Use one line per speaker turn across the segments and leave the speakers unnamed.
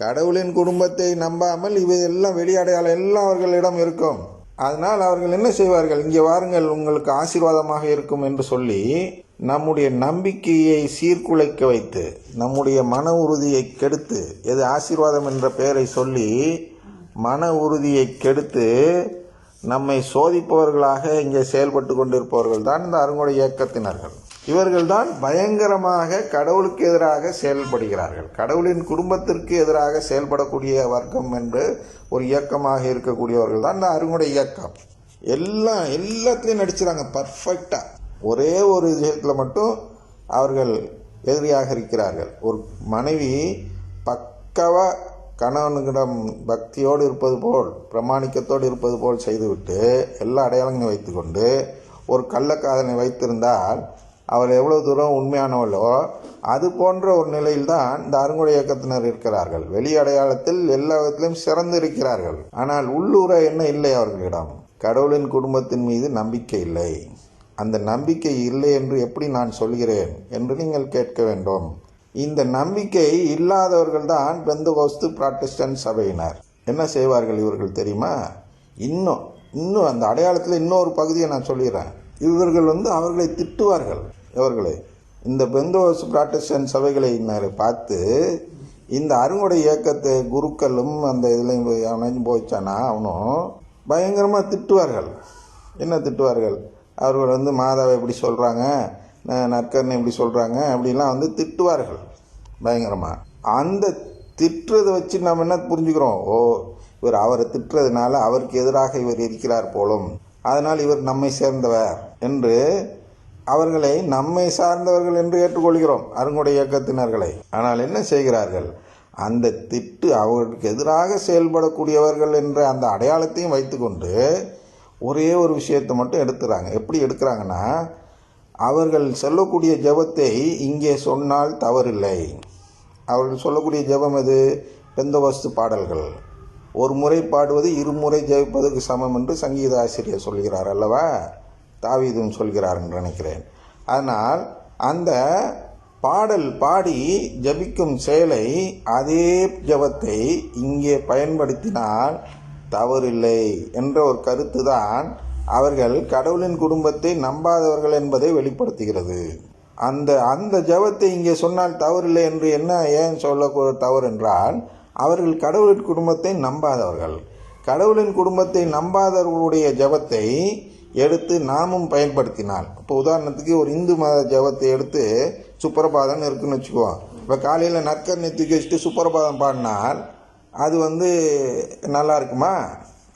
கடவுளின் குடும்பத்தை நம்பாமல் இவை எல்லாம் வெளியடையாள எல்லாம் அவர்களிடம் இருக்கும். அதனால் அவர்கள் என்ன செய்வார்கள்? இங்கே வாருங்கள் உங்களுக்கு ஆசீர்வாதமாக இருக்கும் என்று சொல்லி நம்முடைய நம்பிக்கையை சீர்குலைக்க வைத்து நம்முடைய மன உறுதியை கெடுத்து எது ஆசீர்வாதம் என்ற பெயரை சொல்லி மன உறுதியை கெடுத்து நம்மை சோதிப்பவர்களாக இங்கே செயல்பட்டு கொண்டிருப்பவர்கள் தான் இந்த அருங்கொடை இயக்கத்தினர்கள். இவர்கள்தான் பயங்கரமாக கடவுளுக்கு எதிராக செயல்படுகிறார்கள். கடவுளின் குடும்பத்திற்கு எதிராக செயல்படக்கூடிய வர்க்கம் என்று ஒரு இயக்கமாக இருக்கக்கூடியவர்கள் தான் இந்த அருங்கொடை இயக்கம். எல்லாம் எல்லாத்துலேயும் நடிச்சுறாங்க பர்ஃபெக்டாக ஒரே ஒரு விஷயத்தில் மட்டும் அவர்கள் எதிரியாக இருக்கிறார்கள். ஒரு மனைவி பக்கவாக கணவனுக்கிடம் பக்தியோடு இருப்பது போல் பிரமாணிக்கத்தோடு இருப்பது போல் செய்துவிட்டு எல்லா அடையாளங்களையும் வைத்துக்கொண்டு ஒரு கள்ளக்காதலை வைத்திருந்தால் அவர் எவ்வளவு தூரம் உண்மையானவளோ அது போன்ற ஒரு நிலையில்தான் இந்த அருங்குடை இயக்கத்தினர் இருக்கிறார்கள். வெளி அடையாளத்தில் எல்லா விதத்திலும் சிறந்து இருக்கிறார்கள் ஆனால் உள்ளூர என்ன இல்லை அவர்களிடம்? கடவுளின் குடும்பத்தின் மீது நம்பிக்கை இல்லை. அந்த நம்பிக்கை இல்லை என்று எப்படி நான் சொல்கிறேன் என்று நீங்கள் கேட்க வேண்டும். இந்த நம்பிக்கை இல்லாதவர்கள் தான் பெந்தகோஸ்து புராட்டஸ்டன்ட் சபையினர். என்ன செய்வார்கள் இவர்கள் தெரியுமா? இன்னும் இன்னும் அந்த அடையாளத்தில் இன்னொரு பகுதியை நான் சொல்லிடுறேன். இவர்கள் வந்து அவர்களை திட்டுவார்கள். இவர்களை. இந்த பெந்தோஸ் பிராட்டஸ்டன் சபைகளை பார்த்து இந்த அருங்குடை இயக்கத்தை குருக்களும் அந்த இதுலையும் போய் அவனையும் போச்சானா? அவனும் பயங்கரமாக திட்டுவார்கள். என்ன திட்டுவார்கள்? அவர்கள் வந்து மாதாவை எப்படி சொல்கிறாங்க நற்கர்ணை எப்படி சொல்கிறாங்க அப்படிலாம் வந்து திட்டுவார்கள். பயங்கரமாக அந்த திட்டுறதை வச்சு நம்ம என்ன புரிஞ்சுக்கிறோம்? ஓ இவர் அவரை திட்டுறதுனால அவருக்கு எதிராக இவர் இருக்கிறார் போலும். அதனால் இவர் நம்மை சேர்ந்தவர் என்று அவர்களை நம்மை சார்ந்தவர்கள் என்று ஏற்றுக்கொள்கிறோம் அருங்குடை இயக்கத்தினர்களை. ஆனால் என்ன செய்கிறார்கள்? அந்த திட்டு அவர்களுக்கு எதிராக செயல்படக்கூடியவர்கள் என்ற அந்த அடையாளத்தையும் வைத்துக்கொண்டு ஒரே ஒரு விஷயத்தை மட்டும் எடுத்துறாங்க. எப்படி எடுக்கிறாங்கன்னா அவர்கள் சொல்லக்கூடிய ஜெபத்தை இங்கே சொன்னால் தவறில்லை. அவர்கள் சொல்லக்கூடிய ஜெபம் எது? பெந்தவஸ்து பாடல்கள். ஒரு முறை பாடுவது இருமுறை ஜெயிப்பதற்கு சமம் என்று சங்கீத ஆசிரியர் சொல்கிறார் அல்லவா? தாவீதும் சொல்கிறார் என்று நினைக்கிறேன். அதனால் அந்த பாடல் பாடி ஜபிக்கும் செயலை அதே ஜபத்தை இங்கே பயன்படுத்தினால் தவறில்லை என்ற ஒரு கருத்து தான் அவர்கள் கடவுளின் குடும்பத்தை நம்பாதவர்கள் என்பதை வெளிப்படுத்துகிறது. அந்த அந்த ஜபத்தை இங்கே சொன்னால் தவறில்லை என்று என்ன ஏன் சொல்ல தவறு என்றால் அவர்கள் கடவுளின் குடும்பத்தை நம்பாதவர்கள். கடவுளின் குடும்பத்தை நம்பாதவர்களுடைய ஜபத்தை எடுத்து நாமும் பயன்படுத்தினால். இப்போ உதாரணத்துக்கு ஒரு இந்து மத ஜபத்தை எடுத்து சுப்பிரபாதம் இருக்குன்னு வச்சுக்குவோம் இப்போ காலையில் நற்கண்ணை தூக்கி வச்சுட்டு சுப்பிரபாதம் பாடினால் அது வந்து நல்லா இருக்குமா?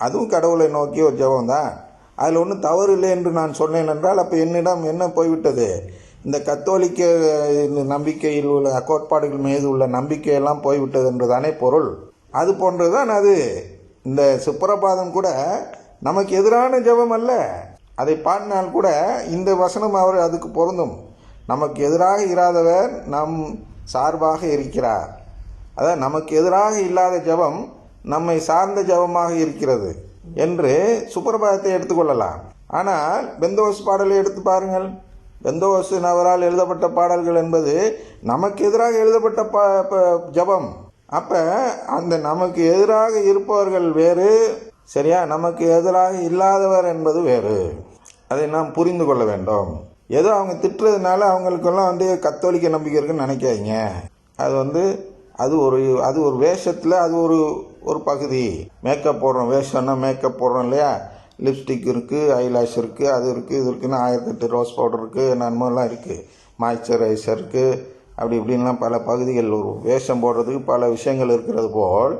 அதுவும் கடவுளை நோக்கி ஒரு ஜபம் தான் அதில் ஒன்றும் தவறு இல்லை என்று நான் சொன்னேன் என்றால் அப்போ என்னிடம் என்ன போய்விட்டது? இந்த கத்தோலிக்க நம்பிக்கையில் உள்ள கோட்பாடுகள் மீது உள்ள நம்பிக்கையெல்லாம் போய்விட்டது என்று தானே பொருள்? அது போன்றுதான் அது. இந்த சுப்பிரபாதம் கூட நமக்கு எதிரான ஜெபம் அல்ல. அதை பாடினால் கூட இந்த வசனம் அவர் அதுக்கு பொருந்தும். நமக்கு எதிராக இராதவர் நம் சார்பாக இருக்கிறார். அதான் நமக்கு எதிராக இல்லாத ஜெபம் நம்மை சார்ந்த ஜெபமாக இருக்கிறது என்று சுப்பிரபாதத்தை எடுத்துக்கொள்ளலாம். ஆனால் பெந்தோஸ் பாடலை எடுத்து பாருங்கள். பெந்தோஸ் நவரால் எழுதப்பட்ட பாடல்கள் என்பது நமக்கு எதிராக எழுதப்பட்ட ப ஜபம் ஜெபம். அப்போ அந்த நமக்கு எதிராக இருப்பவர்கள் வேறு சரியா? நமக்கு எதிராக இல்லாதவர் என்பது வேறு. அதை நாம் புரிந்து கொள்ள வேண்டும். ஏதோ அவங்க திட்டுறதுனால அவங்களுக்கெல்லாம் வந்து கத்தோலிக்க நம்பிக்கை இருக்குன்னு நினைக்காதீங்க. அது வந்து அது ஒரு அது ஒரு வேஷத்தில் அது ஒரு ஒரு பகுதி. மேக்கப் போடுறோம் வேஷம்னா மேக்கப் போடுறோம் இல்லையா? லிப்ஸ்டிக் இருக்குது ஐலாஷ் இருக்குது அது இருக்குது இது இருக்குன்னு ஆயிரத்தெட்டு ரோஸ் பவுடர் இருக்குது நன்மெல்லாம் இருக்குது மாய்ஸ்சரைசர் இருக்குது அப்படி இப்படின்லாம் பல பகுதிகள் ஒரு வேஷம் போடுறதுக்கு பல விஷயங்கள் இருக்கிறது போல்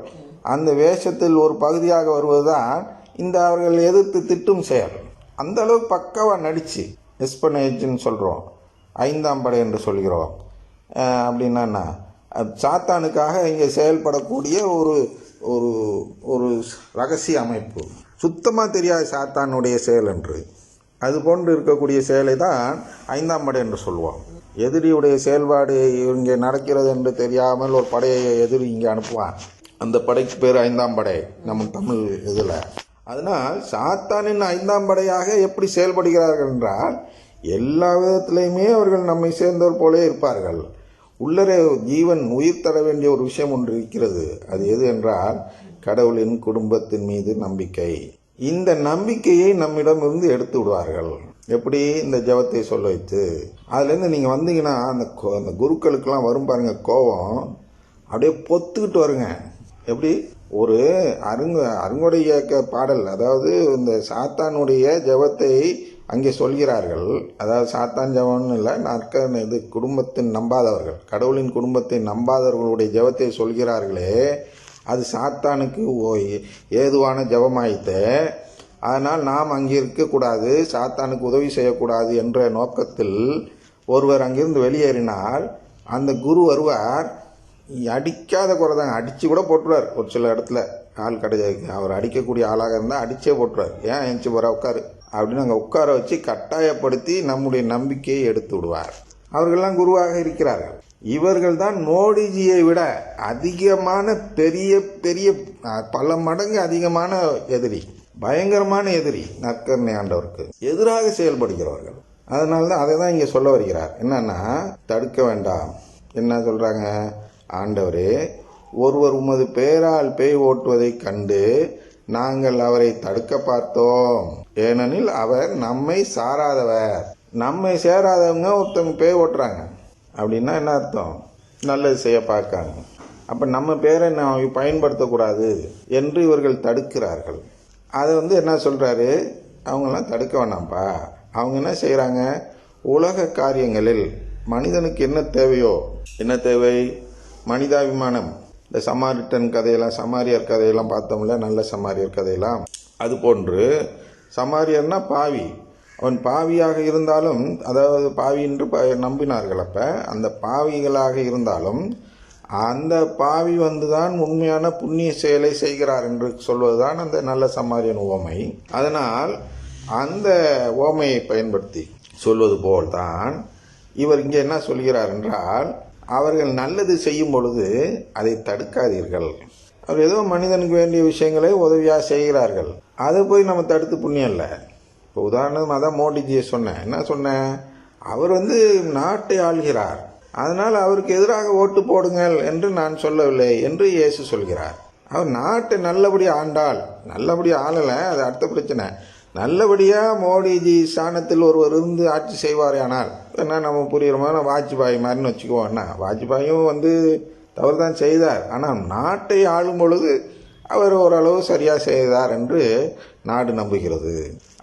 அந்த வேஷத்தில் ஒரு பகுதியாக வருவது தான் இந்த அவர்கள் எதிர்த்து திட்டும் செயல். அந்த அளவுக்கு பக்காவாக நடித்து எஸ்பனேஜ்னு சொல்கிறோம் ஐந்தாம் படை என்று சொல்கிறோம். அப்படின்னா என்ன? சாத்தானுக்காக இங்கே செயல்படக்கூடிய ஒரு ஒரு ஒரு ரகசிய அமைப்பு. சுத்தமாக தெரியாது சாத்தானுடைய செயல் என்று. அது போன்று இருக்கக்கூடிய செயலை தான் ஐந்தாம் படை என்று சொல்லுவோம் எதிரியுடைய செயல்பாடு இங்கே நடக்கிறது என்று தெரியாமல் ஒரு படையை எதிரி இங்கே அனுப்புவான். அந்த படைக்கு பேர் ஐந்தாம் படை நம்ம தமிழ் இதில். அதனால் சாத்தானின் ஐந்தாம் படையாக எப்படி செயல்படுகிறார்கள் என்றால் எல்லா விதத்திலையுமே அவர்கள் நம்மை சேர்ந்தவர் போலே இருப்பார்கள். உள்ளரே ஜீவன் உயிர் தர வேண்டிய ஒரு விஷயம் ஒன்று இருக்கிறது. அது எது என்றால் கடவுளின் குடும்பத்தின் மீது நம்பிக்கை. இந்த நம்பிக்கையை நம்மிடமிருந்து எடுத்து விடுவார்கள். எப்படி? இந்த ஜெபத்தை சொல்ல வைத்து. அதுலேருந்து நீங்கள் வந்தீங்கன்னா அந்த கோ- அந்த குருக்களுக்கெல்லாம் வரும் பாருங்க கோபம். அப்படியே பொத்துக்கிட்டு வருங்க. எப்படி? ஒரு அருங்க அருங்குடைய பாடல். அதாவது இந்த சாத்தானுடைய ஜெபத்தை அங்கே சொல்கிறார்கள் அதாவது சாத்தான் ஜெபம்னு இல்லை நற்கன் இது குடும்பத்தின் நம்பாதவர்கள். கடவுளின் குடும்பத்தை நம்பாதவர்களுடைய ஜெபத்தை சொல்கிறார்களே அது சாத்தானுக்கு ஓய் ஏதுவான ஜெபமாயிட்டு அதனால் நாம் அங்கே இருக்கக்கூடாது சாத்தானுக்கு உதவி செய்யக்கூடாது என்ற நோக்கத்தில் ஒருவர் அங்கிருந்து வெளியேறினால் அந்த குரு வருவார். அடிக்காத குறை தாங்க அடித்து கூட போட்டுருவார். ஒரு சில இடத்துல ஆள் கிடையாது. அவர் அடிக்கக்கூடிய ஆளாக இருந்தால் அடிச்சே போட்டுருவார். ஏன் எஞ்சி போகிற உட்காரு. அப்படின்னு அங்கே உட்கார வச்சு கட்டாயப்படுத்தி நம்முடைய நம்பிக்கையை எடுத்து விடுவார். அவர்கள்லாம் குருவாக இருக்கிறார்கள். இவர்கள் தான் மோடிஜியை விட அதிகமான பெரிய பெரிய பல மடங்கு அதிகமான எதிரி. பயங்கரமான எதிரி நற்கருணை ஆண்டவருக்கு. எதிராக செயல்படுகிறவர்கள். அதனால தான் அதை தான் இங்கே சொல்ல வருகிறார். என்னன்னா தடுக்க வேண்டாம். என்ன சொல்கிறாங்க ஆண்டவரே ஒருவர் உமது பெயரால் பேய் ஓட்டுவதைக் கண்டு நாங்கள் அவரை தடுக்க பார்த்தோம். ஏனெனில் அவர் நம்மை சாராதவர். நம்மை சேராதவங்க ஒருத்தவங்க பேர் ஓட்டுறாங்க. அப்படின்னா என்ன அர்த்தம்? நல்லது செய்ய பார்க்காங்க. அப்போ நம்ம பேரை நான் பயன்படுத்தக்கூடாது என்று இவர்கள் தடுக்கிறார்கள். அதை வந்து என்ன சொல்கிறாரு அவங்கெல்லாம் தடுக்க வேணாம்ப்பா. அவங்க என்ன செய்கிறாங்க உலக காரியங்களில் மனிதனுக்கு என்ன தேவையோ என்ன தேவை? மனிதாபிமானம். இந்த சமாரிட்டன் கதையெல்லாம் சமாரியர் கதையெல்லாம் பார்த்தோம்ல நல்ல சமாரியர் கதையெல்லாம். அது போன்று சமாரியர்னா பாவி. அவன் பாவியாக இருந்தாலும் அதாவது பாவி என்று ப- நம்பினார்கள் அப்போ அந்த பாவிகளாக இருந்தாலும் அந்த பாவி வந்துதான் உண்மையான புண்ணிய செயலை செய்கிறார் என்று சொல்வதுதான் அந்த நல்ல சமாரியன் உவமை. அதனால் அந்த ஓமையை பயன்படுத்தி சொல்வது போல்தான் இவர் இங்கே என்ன சொல்கிறார் என்றால் அவர்கள் நல்லது செய்யும் பொழுது அதை தடுக்காதீர்கள். அவர் ஏதோ மனிதனுக்கு வேண்டிய விஷயங்களை உதவியாக செய்கிறார்கள். அதை போய் நம்ம தடுத்து புண்ணியம் இல்லை. இப்போ உதாரணம் தான் மோடிஜியை சொன்னேன். என்ன சொன்னேன்? அவர் வந்து நாட்டை ஆள்கிறார். அதனால் அவருக்கு எதிராக ஓட்டு போடுங்கள் என்று நான் சொல்லவில்லை என்று இயேசு சொல்கிறார். அவர் நாட்டை நல்லபடி ஆண்டால் நல்லபடி ஆளலை அது அடுத்த பிரச்சனை. நல்லபடியாக மோடிஜி ஸ்தானத்தில் ஒருவர் இருந்து ஆட்சி செய்வார் ஆனால் என்ன நம்ம புரியுற மாதிரி வாஜ்பாய் மாதிரின்னு வச்சுக்குவோம்னா வாஜ்பாயும் வந்து தவறு தான் செய்தார். ஆனால் நாட்டை ஆளும் பொழுது அவர் ஓரளவு சரியாக செய்தார் என்று நாடு நம்புகிறது.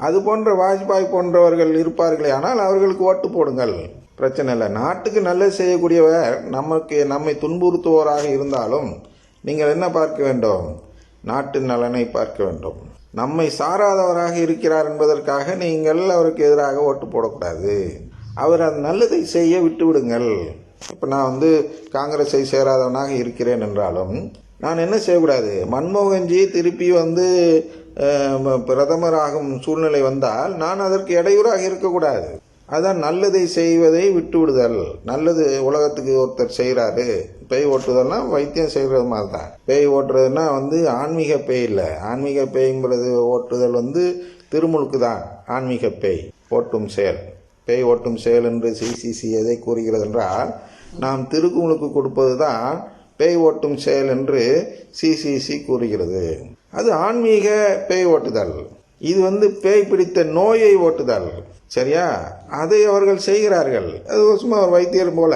அது போன்ற வாஜ்பாய் போன்றவர்கள் இருப்பார்களே ஆனால் அவர்களுக்கு ஓட்டு போடுங்கள். பிரச்சனை இல்லை. நாட்டுக்கு நல்லது செய்யக்கூடியவர் நமக்கு நம்மை துன்புறுத்துவோராக இருந்தாலும் நீங்கள் என்ன பார்க்க வேண்டும்? நாட்டு நலனை பார்க்க வேண்டும். நம்மை சாராதவராக இருக்கிறார் என்பதற்காக நீங்கள் அவருக்கு எதிராக ஓட்டு போடக்கூடாது. அவர் அந்த நல்லதை செய்ய விட்டுவிடுங்கள் இப்போ நான் வந்து காங்கிரஸை சேராதவனாக இருக்கிறேன் என்றாலும் நான் என்ன செய்யக்கூடாது? மன்மோகன்ஜி திருப்பி வந்து பிரதமராகும் சூழ்நிலை வந்தால் நான் அதற்கு இடையூறாக இருக்கக்கூடாது. அதான் நல்லதை செய்வதை விட்டு விடுதல் நல்லது உலகத்துக்கு ஒருத்தர் செய்கிறாரு பேய் ஓட்டுதல்னா வைத்தியம் செய்கிறது மாதிரி தான் பேய் ஓட்டுறதுன்னா வந்து ஆன்மீக பேய் இல்லை. ஆன்மீக பேய்ங்கிறது ஓட்டுதல் வந்து திருமுழுக்கு தான் ஆன்மீக பேய் ஓட்டும் செயல். பேய் ஓட்டும் செயல் என்று சிசிசி எதை கூறுகிறது என்றால் நாம் திருக்குமுழுக்கு கொடுப்பது தான் பேய் ஓட்டும் செயல் என்று சிசிசி கூறுகிறது. அது ஆன்மீக பேய் ஓட்டுதல். இது வந்து பேய் பிடித்த நோயை ஓட்டுதல். சரியா? அதை அவர்கள் செய்கிறார்கள். அது சும்மா ஒரு வைத்தியர் போல.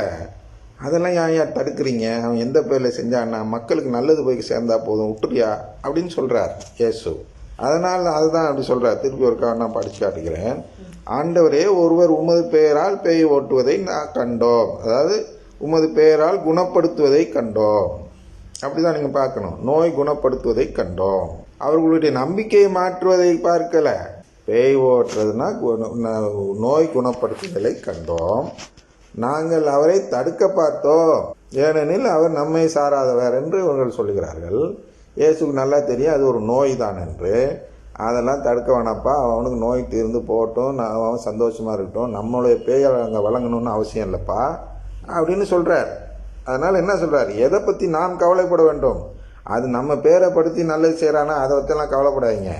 அதெல்லாம் ஏன் ஏன் தடுக்கிறீங்க? அவன் எந்த பேரில் செஞ்சான்னா மக்களுக்கு நல்லது போய் சேர்ந்தா போதும் விட்டுறியா அப்படின்னு சொல்கிறார் இயேசு. அதனால் அதுதான் அப்படி சொல்கிறார் திருப்பி ஒரு நான் படித்து காட்டுகிறேன் ஆண்டவரே ஒருவர் உமது பெயரால் பேய் ஓட்டுவதை நான் கண்டோம். அதாவது உமது பெயரால் குணப்படுத்துவதை கண்டோம். அப்படிதான் நீங்கள் பார்க்கணும். நோய் குணப்படுத்துவதை கண்டோம். அவர்களுடைய நம்பிக்கையை மாற்றுவதை பார்க்கல. பேய் ஓட்டுறதுனா குண- நோய் குணப்படுத்துதலை கண்டோம். நாங்கள் அவரை தடுக்க பார்த்தோம். ஏனெனில் அவர் நம்மை சாராதவர் என்று இவர்கள் சொல்லுகிறார்கள். இயேசுக்கு நல்லா தெரியும் அது ஒரு நோய் தான் என்று. அதெல்லாம் தடுக்க வேணாப்பா அவனுக்கு நோய் தீர்ந்து போகட்டும். நான் அவன் சந்தோஷமாக இருக்கட்டும். நம்மளுடைய பேயை அங்கே வழங்கணும்னு அவசியம் இல்லைப்பா. அப்படின்னு சொல்கிறார் அதனால் என்ன சொல்கிறார் எதை பற்றி நாம் கவலைப்பட வேண்டும்? அது நம்ம பேரை படுத்தி நல்லது செய்கிறானா அதை பற்றிலாம் கவலைப்படாதீங்க.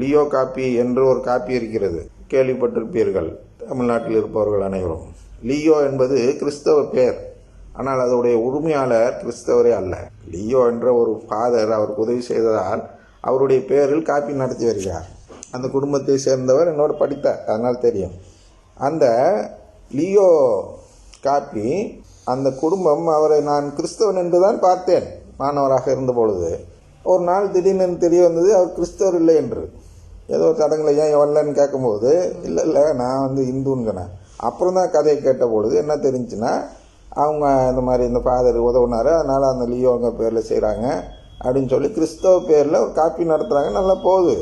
லியோ காப்பி என்று ஒரு காப்பி இருக்கிறது. கேள்விப்பட்டிருப்பீர்கள். தமிழ்நாட்டில் இருப்பவர்கள் அனைவரும். லியோ என்பது கிறிஸ்தவ பேர். ஆனால் அதோடைய உரிமையாளர் கிறிஸ்தவரே அல்ல. லியோ என்ற ஒரு ஃபாதர் அவருக்கு உதவி செய்ததால் அவருடைய பெயரில் காப்பி நடத்தி வருகிறார். அந்த குடும்பத்தை சேர்ந்தவர் என்னோட படித்தார். அதனால் தெரியும். அந்த லியோ காப்பி அந்த குடும்பம் அவரை நான் கிறிஸ்தவன் என்று தான் பார்த்தேன். மாணவராக இருந்த பொழுது. ஒரு நாள் திடீர்னு தெரிய வந்தது அவர் கிறிஸ்தவர் இல்லை என்று. ஏதோ சடங்குல ஏன் வரலன்னு கேட்கும்போது இல்லை இல்லை நான் வந்து இந்துங்கிறேன் அப்புறம் தான் கதையை கேட்ட பொழுது என்ன தெரிஞ்சுன்னா அவங்க இந்த மாதிரி இந்த ஃபாதர் உதவுனார் அதனால் அந்த லியோங்க பேரில் செய்கிறாங்க அப்படின்னு சொல்லி கிறிஸ்தவ பேரில் ஒரு காப்பி நடத்துகிறாங்க நல்லா போகுது.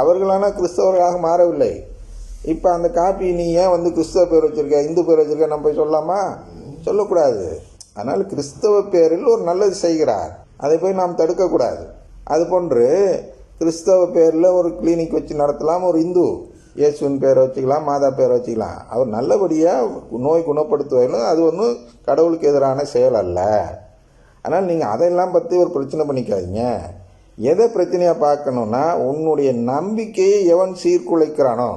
அவர்களான கிறிஸ்தவர்களாக மாறவில்லை. இப்போ அந்த காப்பி நீ ஏன் வந்து கிறிஸ்தவ பேர் வச்சுருக்க இந்து பேர் வச்சுருக்க நம்ம போய் சொல்லலாமா? சொல்லக்கூடாது. அதனால் கிறிஸ்தவ பேரில் ஒரு நல்லது செய்கிறார். அதை போய் நாம் தடுக்கக்கூடாது. அதுபோன்று கிறிஸ்தவ பேரில் ஒரு கிளினிக் வச்சு நடத்தலாம் ஒரு இந்து இயேசுவின் பேரை வச்சுக்கலாம் மாதா பேரை வச்சுக்கலாம். அவர் நல்லபடியாக நோய் குணப்படுத்துவதிலும் அது ஒன்றும் கடவுளுக்கு எதிரான செயல் அல்ல. ஆனால் நீங்கள் அதெல்லாம் பற்றி ஒரு பிரச்சனை பண்ணிக்காதீங்க. எதை பிரச்சனையாக பார்க்கணுன்னா உன்னுடைய நம்பிக்கையை எவன் சீர்குலைக்கிறானோ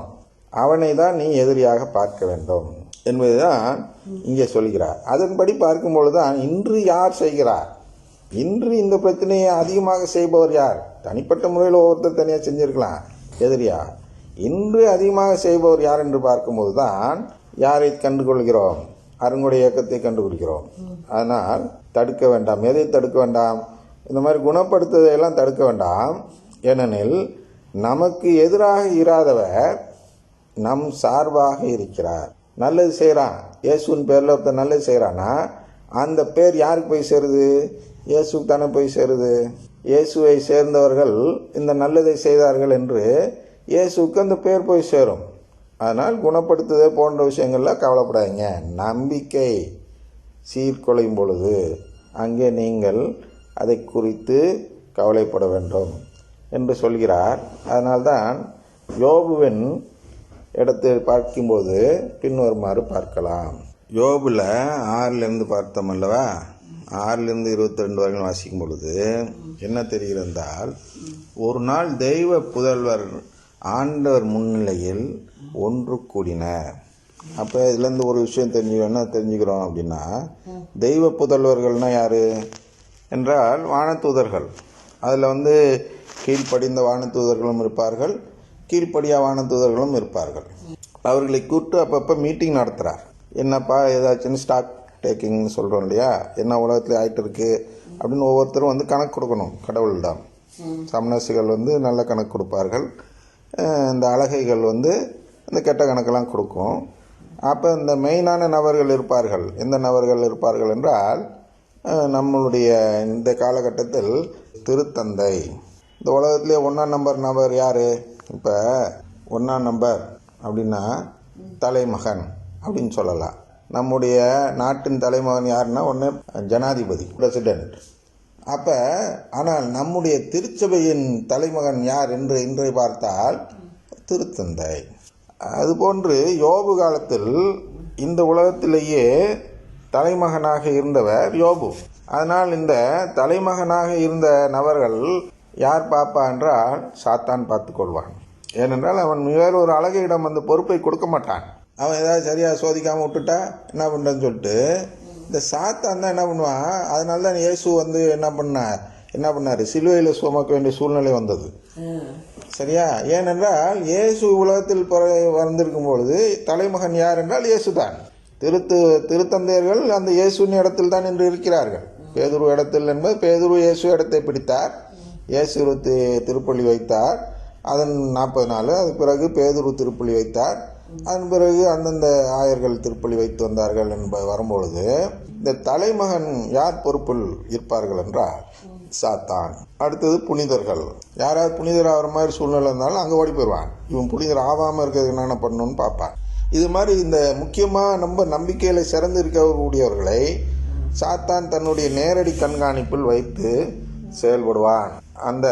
அவனை தான் நீ எதிரியாக பார்க்க வேண்டும் என்பதுதான் இங்கே சொல்கிறார். அதன்படி பார்க்கும்பொழுது தான் இன்று யார் செய்கிறார்? இன்று இந்த பிரச்சனையை அதிகமாக செய்பவர் யார்? தனிப்பட்ட முறையில் ஒவ்வொருத்தர் தனியாக செஞ்சிருக்கலாம் எதிரியா? இன்று அதிகமாக செய்பவர் யார் என்று பார்க்கும்போது தான் யாரை கண்டுகொள்கிறோம்? அருங்குடைய இயக்கத்தை கண்டுபிடிக்கிறோம் அதனால் தடுக்க வேண்டாம். எதை தடுக்க வேண்டாம்? இந்த மாதிரி குணப்படுத்துவதையெல்லாம் தடுக்க வேண்டாம். ஏனெனில் நமக்கு எதிராக இராதவர் நம் சார்பாக இருக்கிறார். நல்லது செய்கிறான் இயேசுவின் பேரில் ஒருத்தர் நல்லது செய்கிறான்னா அந்த பேர் யாருக்கு போய் சேருது? இயேசுக்கு தானே போய் சேருது. இயேசுவை சேர்ந்தவர்கள் இந்த நல்லதை செய்தார்கள் என்று இயேசுக்கு அந்த பேர் போய் சேரும். அதனால் குணப்படுத்துதல் போன்ற விஷயங்கள்லாம் கவலைப்படாதீங்க. நம்பிக்கை. சீர்குலையும் பொழுது அங்கே நீங்கள் அதை குறித்து கவலைப்பட வேண்டும் என்று சொல்கிறார். அதனால்தான் யோபுவின் இடத்தை பார்க்கும்போது பின்வருமாறு பார்க்கலாம். யோபில் ஆறிலிருந்து பார்த்தோம் அல்லவா? ஆறிலிருந்து இருபத்தி ரெண்டு வரைக்கும் வாசிக்கும் பொழுது என்ன தெரிகிறதால் ஒரு நாள் தெய்வ புதல்வர் ஆண்டவர் முன்னிலையில் ஒன்று கூடினர். அப்போ இதுலேருந்து ஒரு விஷயம் தெரிஞ்சு என்ன தெரிஞ்சுக்கிறோம் அப்படின்னா தெய்வ புதல்வர்கள்னா யார்? என்றால் வானத்தூதர்கள் அதில் வந்து கீழ்ப்படிந்த வானத்தூதர்களும் இருப்பார்கள் கீழ்ப்படியா வானத்தூதர்களும் இருப்பார்கள். அவர்களை கூப்பிட்டு அப்பப்போ மீட்டிங் நடத்துகிறார் என்னப்பா ஏதாச்சுன்னு ஸ்டாக் டேக்கிங்னு சொல்கிறோம் இல்லையா? என்ன உலகத்தில் ஆகிட்டு இருக்குது அப்படின்னு ஒவ்வொருத்தரும் வந்து கணக்கு கொடுக்கணும். கடவுளிடம் சமணசுகள் வந்து நல்ல கணக்கு கொடுப்பார்கள். இந்த அழகைகள் வந்து இந்த கெட்ட கணக்கெல்லாம் கொடுக்கும். அப்போ இந்த மெயினான நபர்கள் இருப்பார்கள். எந்த நபர்கள் இருப்பார்கள் என்றால் நம்மளுடைய இந்த காலகட்டத்தில் திருத்தந்தை. இந்த உலகத்திலே ஒன்றாம் நம்பர் நபர் யார்? இப்போ ஒன்றாம் நம்பர் அப்படின்னா தலைமகன் அப்படின்னு சொல்லலாம். நம்முடைய நாட்டின் தலைமகன் யாருன்னா ஒன்று ஜனாதிபதி பிரசிடென்ட் அப்போ ஆனால் நம்முடைய திருச்சபையின் தலைமகன் யார் என்று இன்றை பார்த்தால் திருத்தந்தை. அதுபோன்று யோபு காலத்தில் இந்த உலகத்திலேயே தலைமகனாக இருந்தவர் யோபு. அதனால் இந்த தலைமகனாக இருந்த நபர்கள் யார் பாப்பா என்றால் சாத்தான் பார்த்து கொள்வான். ஏனென்றால் அவன் வேறு ஒரு அழகையிடம் அந்த பொறுப்பை கொடுக்க மாட்டான். அவன் ஏதாவது சரியாக சோதிக்காமல் விட்டுட்டா என்ன பண்ணுறேன்னு சொல்லிட்டு இந்த சாத்தான் தான் என்ன பண்ணுவான்? அதனால தான் இயேசு வந்து என்ன பண்ணார்? என்ன பண்ணார்? சிலுவையில் சுமக்க வேண்டிய சூழ்நிலை வந்தது. சரியா? ஏனென்றால் இயேசு உலகத்தில் பிற வந்திருக்கும் பொழுது தலைமகன் யார் என்றால் இயேசுதான். திருத்து திருத்தந்தையர்கள் அந்த இயேசுவின் இடத்தில் தான் இன்று இருக்கிறார்கள். பேதுரு இடத்தில் என்பது பேதுரு இயேசு இடத்தை பிடித்தார். இயேசு திருப்பள்ளி வைத்தார். அதன் நாற்பது நாள் அதுக்கு பிறகு பேதுரு திருப்பள்ளி வைத்தார். அதன் பிறகு அந்தந்த ஆயர்கள் திருப்பள்ளி வைத்து வந்தார்கள் என்பது வரும்பொழுது இந்த தலைமகன் யார் பொறுப்பில் இருப்பார்கள் என்றால் சாத்தான். அடுத்தது புனிதர்கள். யாராவது புனிதர் ஆகிற மாதிரி சூழ்நிலை இருந்தாலும் அங்கே ஓடி போயிடுவான். இவன் புனிதர் ஆகாமல் இருக்கிறதுக்கு என்னென்ன பண்ணணும்னு பார்ப்பான். இது மாதிரி இந்த முக்கியமாக நம்ம நம்பிக்கையில் சிறந்து இருக்கக்கூடியவர்களை சாத்தான் தன்னுடைய நேரடி கண்காணிப்பில் வைத்து செயல்படுவான். அந்த